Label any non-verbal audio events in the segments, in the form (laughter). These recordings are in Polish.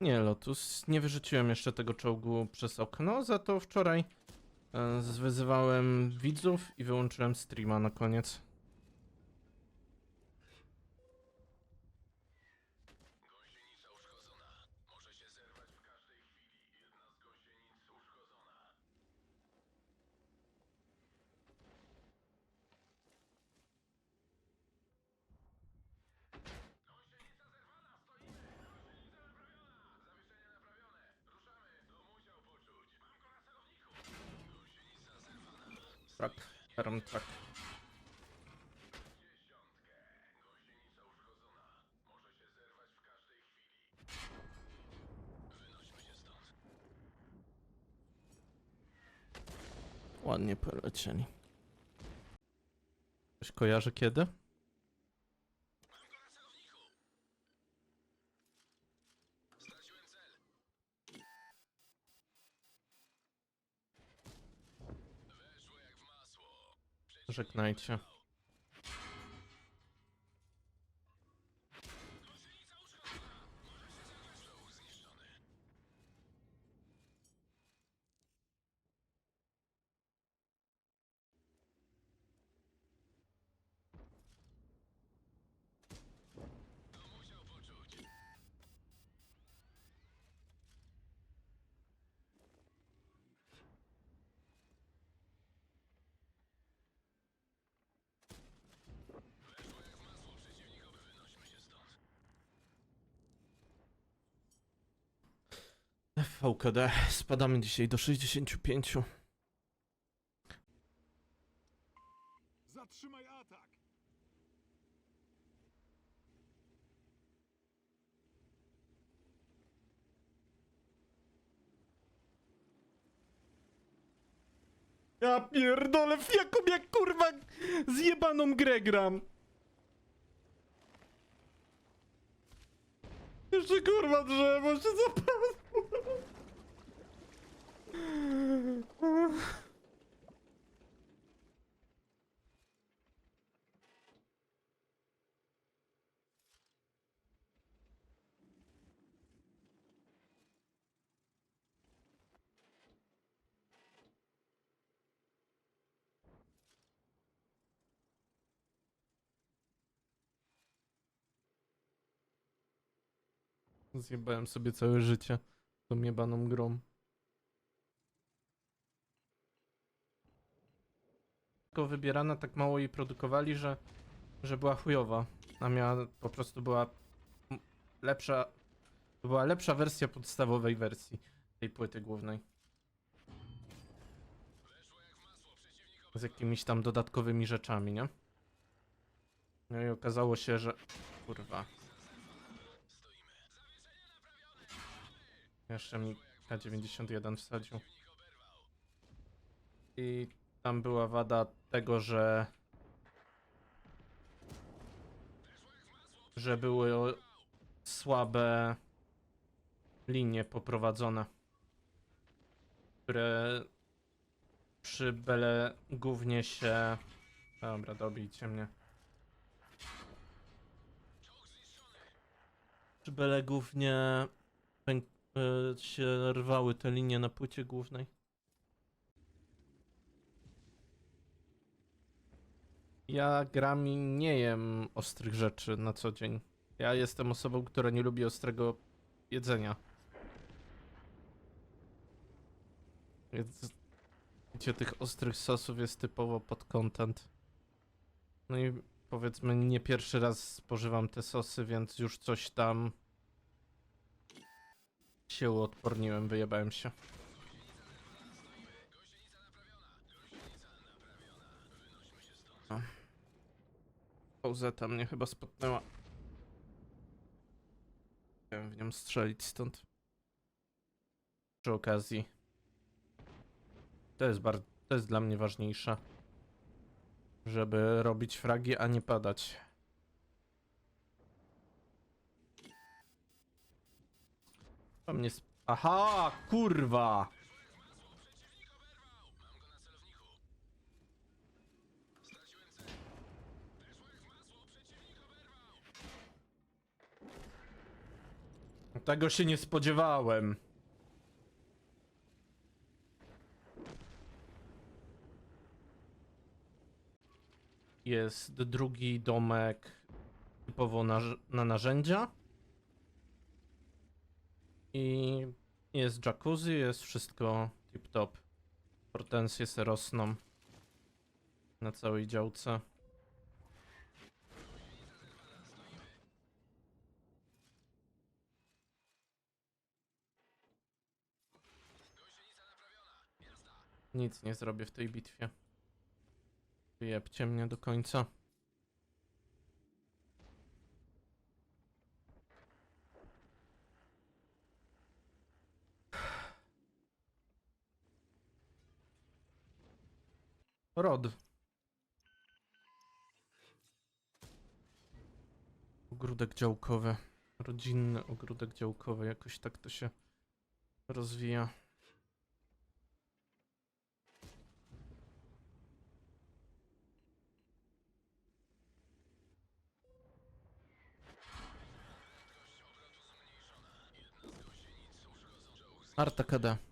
Nie, Lotus, nie wyrzuciłem jeszcze tego czołgu przez okno, za to wczoraj e, zwyzywałem widzów i wyłączyłem streama na koniec. Tak, Aram tak. Ładnie polecieli. Ktoś kojarzy kiedy? Żegnajcie. VKD. Spadamy dzisiaj do 65. Zatrzymaj atak! Ja pierdolę, w jaką ja kurwa zjebaną grę gram. Jeszcze kurwa drzewo się zapasło. З'їбаємо собі це життя. Tą jebaną grą. Tylko wybierana, tak mało jej produkowali, że, że była chujowa. A miała, po prostu była lepsza, to była lepsza wersja podstawowej wersji tej płyty głównej. Z jakimiś tam dodatkowymi rzeczami, nie? No i okazało się, że... Kurwa. Jeszcze mi K91 wsadził. I tam była wada tego, że że były słabe linie poprowadzone, które przy bele głównie się... Dobra, dobijcie mnie. Przy bele głównie. E, się rwały te linie na płycie głównej. Ja grami nie jem ostrych rzeczy na co dzień. Ja jestem osobą, która nie lubi ostrego jedzenia. Więc gdzie tych ostrych sosów jest typowo pod content. No i powiedzmy nie pierwszy raz spożywam te sosy, więc już coś tam się uodporniłem, wyjebałem się. O. Pauzeta mnie chyba spotnęła. Chciałem w nią strzelić stąd. Przy okazji. To jest to jest dla mnie ważniejsze. Żeby robić fragi, a nie padać. To mnie sp- Aha, kurwa! Tego się nie spodziewałem. Jest drugi domek typowo na, na narzędzia. I jest jacuzzi, jest wszystko tip top. Hortensje se rosną na całej działce. Nic nie zrobię w tej bitwie. Wyjebcie mnie do końca. Rod. Ogródek działkowy. Rodzinny ogródek działkowy. Jakoś tak to się rozwija. Arta.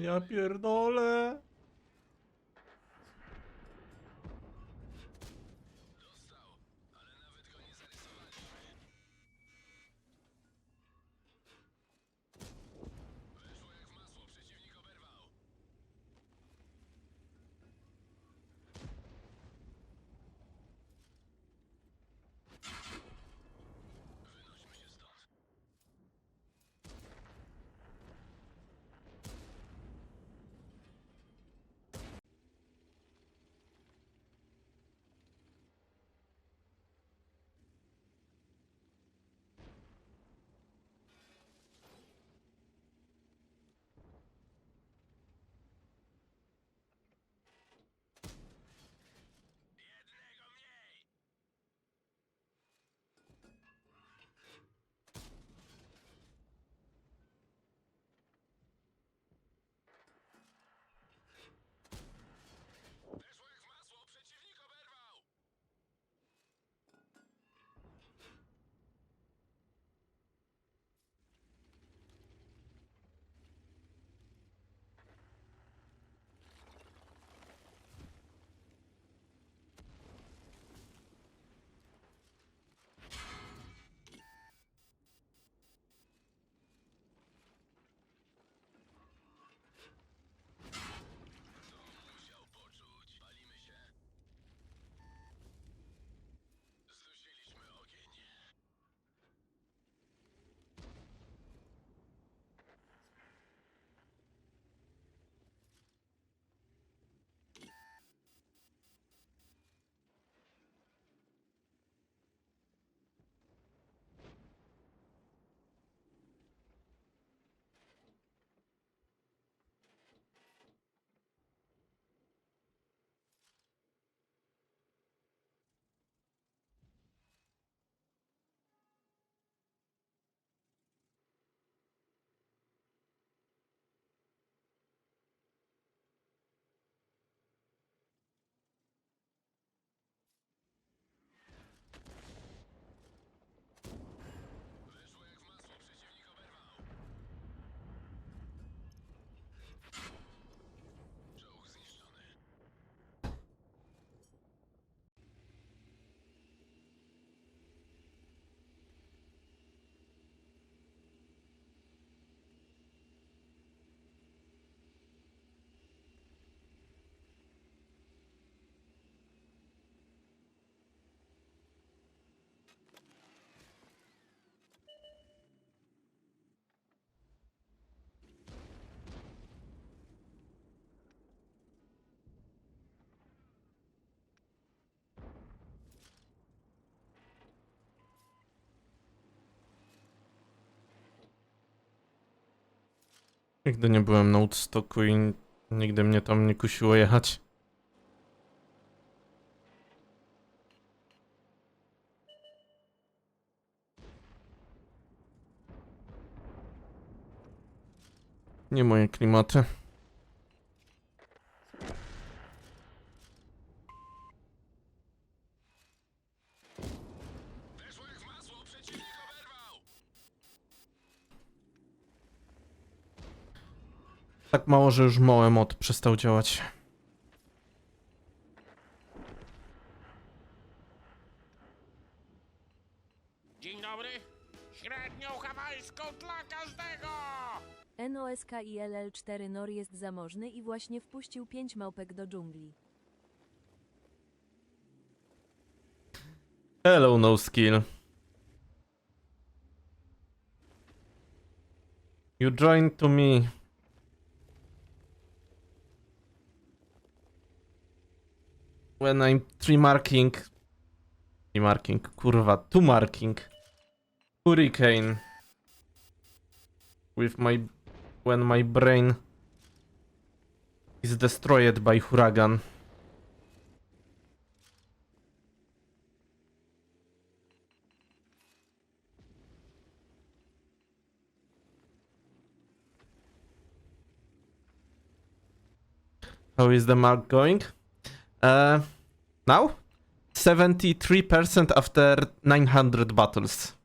Ja pierdolę. Nigdy nie byłem na Woodstocku i nigdy mnie tam nie kusiło jechać. Nie moje klimaty. Tak mało, że już małe mod przestał działać. Dzień dobry. Średnią hawajską dla każdego! NOSK ILL-4 Nor jest zamożny i właśnie wpuścił pięć małpek do dżungli. Hello, no skill. You joined to me. When I'm tree marking. Tree marking, kurwa, two marking. Hurricane. With my. When my brain is destroyed by huracan. How is the mark going? Uh, now? 73% after 900 battles.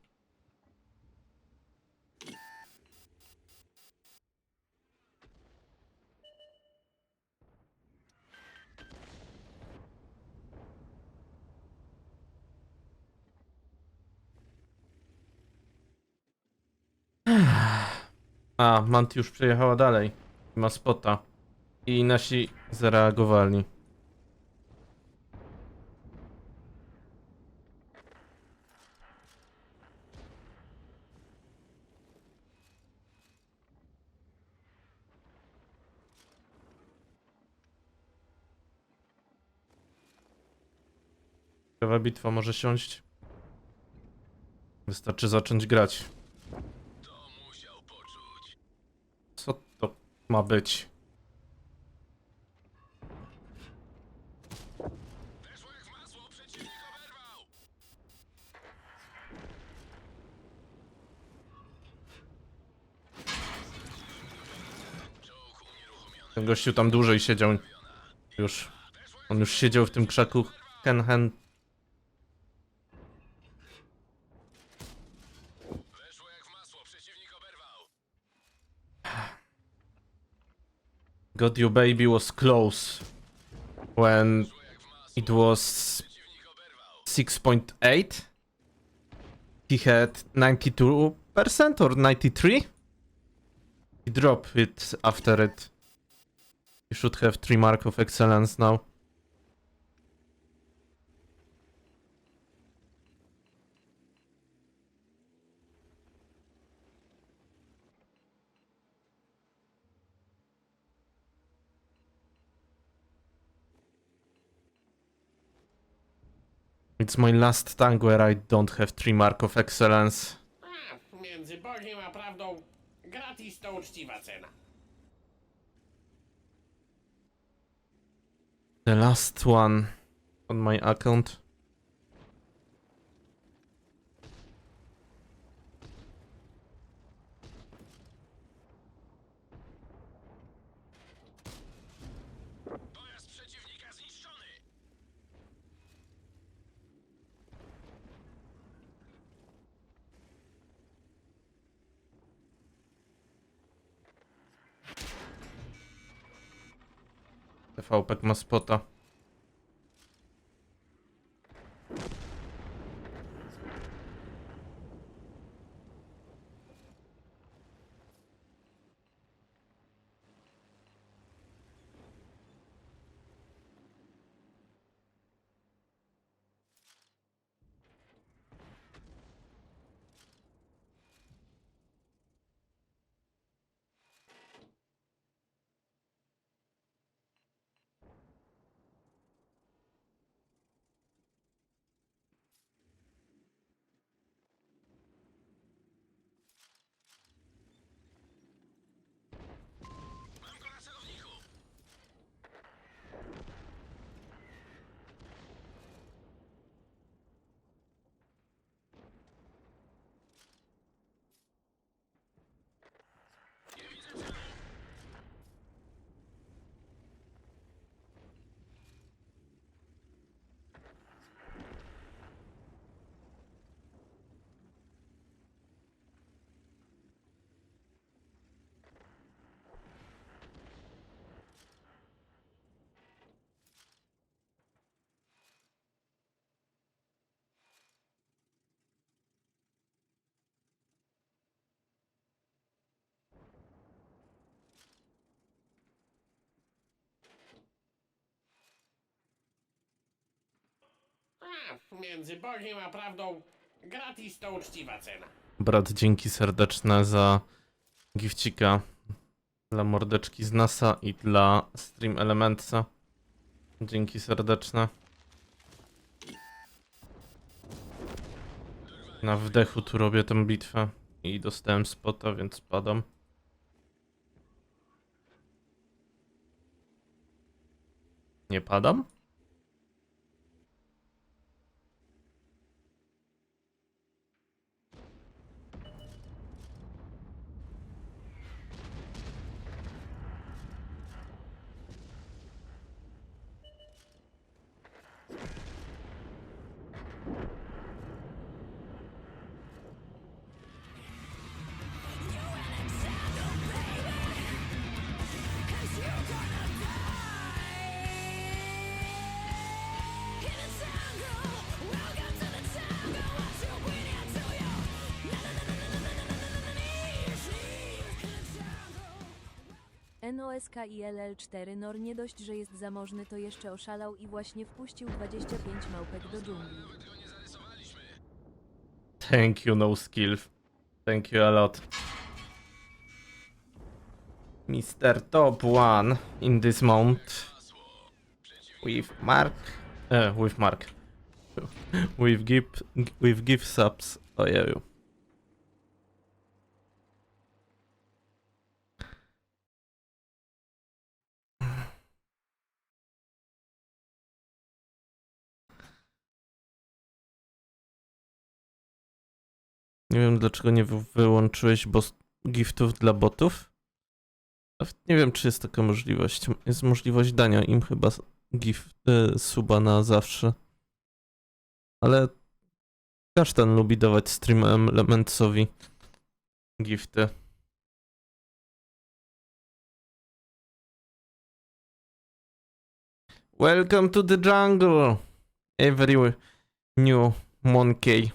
(sighs) A, Manti już przejechała dalej. Ma spota. I nasi zareagowali. Ciekawa bitwa może siąść. Wystarczy zacząć grać. Co to ma być? Ten gościu tam dłużej siedział. Już. On już siedział w tym krzaku. Hen God Your Baby was close when it was 6.8. He had 92% or 93. He dropped it after it. You should have three mark of excellence now. It's my last tank where I don't have three mark of excellence. A, między Bogiem a prawdą gratis to uczciwa cena. The last one on my account. TVP ma spota. Między Bogiem a prawdą gratis to uczciwa cena. Brat, dzięki serdeczne za gifcika dla mordeczki z NASA i dla Stream Elementsa. Dzięki serdeczne. Na wdechu tu robię tę bitwę i dostałem spota, więc padam. Nie padam? NOSK i LL4 Nor nie dość, że jest zamożny, to jeszcze oszalał i właśnie wpuścił 25 małpek do dżungli. Thank you, no skill. Thank you a lot. Mr. Top One in this mount. With Mark. Eh, with Mark. (laughs) with give with give subs. Ojeju. Nie wiem dlaczego nie wy- wyłączyłeś giftów dla botów. Nie wiem czy jest taka możliwość. Jest możliwość dania im chyba gift y, suba na zawsze. Ale kasztan lubi dawać stream elementsowi gifty. Welcome to the jungle. Every new monkey.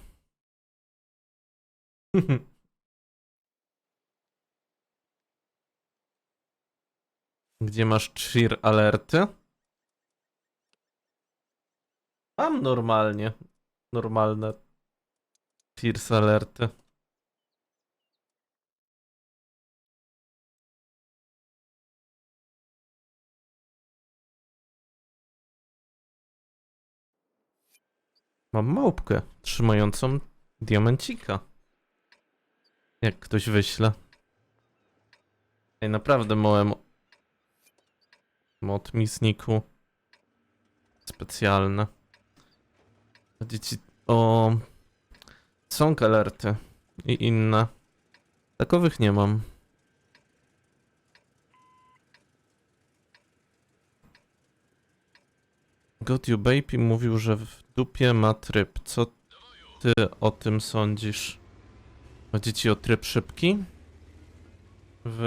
(laughs) Gdzie masz cheer alerty? Mam normalnie. Normalne cheers alerty. Mam małpkę trzymającą diamencika. Jak ktoś wyśle. Ej, naprawdę małe mod mi znikł. Specjalne. Dzieci o song alerty i inne. Takowych nie mam. God You Baby mówił, że w dupie ma tryb. Co ty o tym sądzisz? Chodzi ci o tryb szybki? W